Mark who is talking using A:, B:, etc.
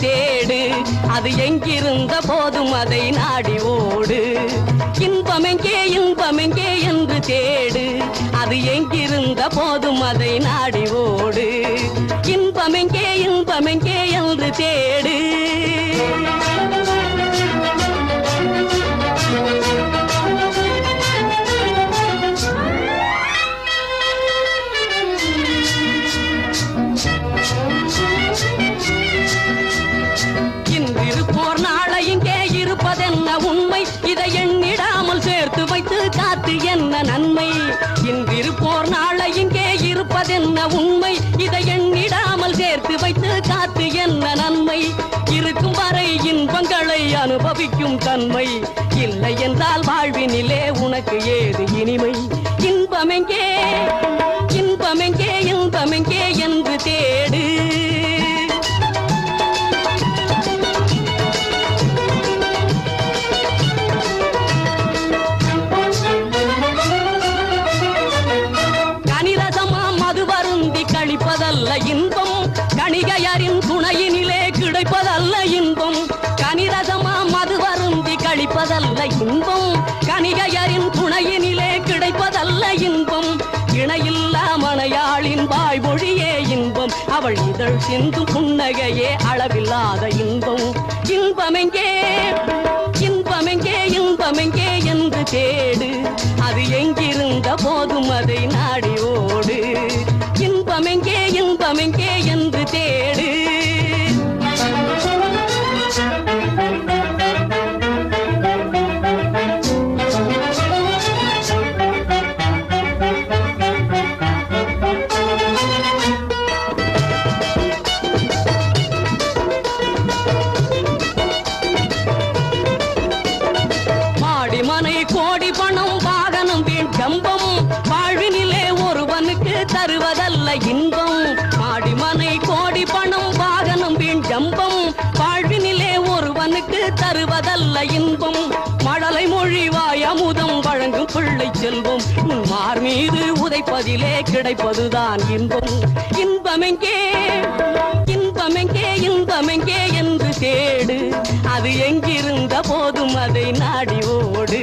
A: தேடு. அது எங்கிருந்த போதும் அதை நாடி ஓடு. இன்பமெங்கே இன்பமெங்கே என்று தேடு. அது எங்கிருந்த போதும் அதை நாடி ஓடு. இன்பமெங்கே இன்பமெங்கே என்று தேடு. இன்றிருப்போர் நாளை இங்கே இருப்பதென்ன உண்மை? இதை எண்ணிடாமல் சேர்த்து வைத்து காத்து என்ன நன்மை? இன்றிருப்போர் நாளை இங்கே இருப்பதென்ன உண்மை? இதை எண்ணிடாமல் சேர்த்து வைத்து காத்து என்ன நன்மை? இருக்கும் வரை இன்பங்களை அனுபவிக்கும் தன்மை. இல்லை என்றால் வாழ்வினிலே உனக்கு ஏது இனிமை? கணிகையரின் துணையினிலே கிடைப்பதல்ல இன்பம். கனிரசமா மது வருந்தி கழிப்பதல்ல இன்பம். கணிகையரின் துணையினிலே கிடைப்பதல்ல இன்பம். இணையில்லா மனையாளின் வாய்மொழியே இன்பம். அவள் இதழ் சிந்தும் புன்னகையே அளவில்லாத இன்பம். இன்பமெங்கே இன்பமெங்கே இன்பமெங்கே என்று தே ஒருவனுக்கு தருவதல்ல இன்பம். மழலை மொழிவாய் அமுதம் வழங்கும் பிள்ளை செல்வம். உன் மார் மீது உதைப்பதிலே கிடைப்பதுதான் இன்பம். இன்பமெங்கே இன்பமெங்கே இன்பமெங்கே என்று தேடு. அது எங்கிருந்த போதும் அதை நாடி ஓடு.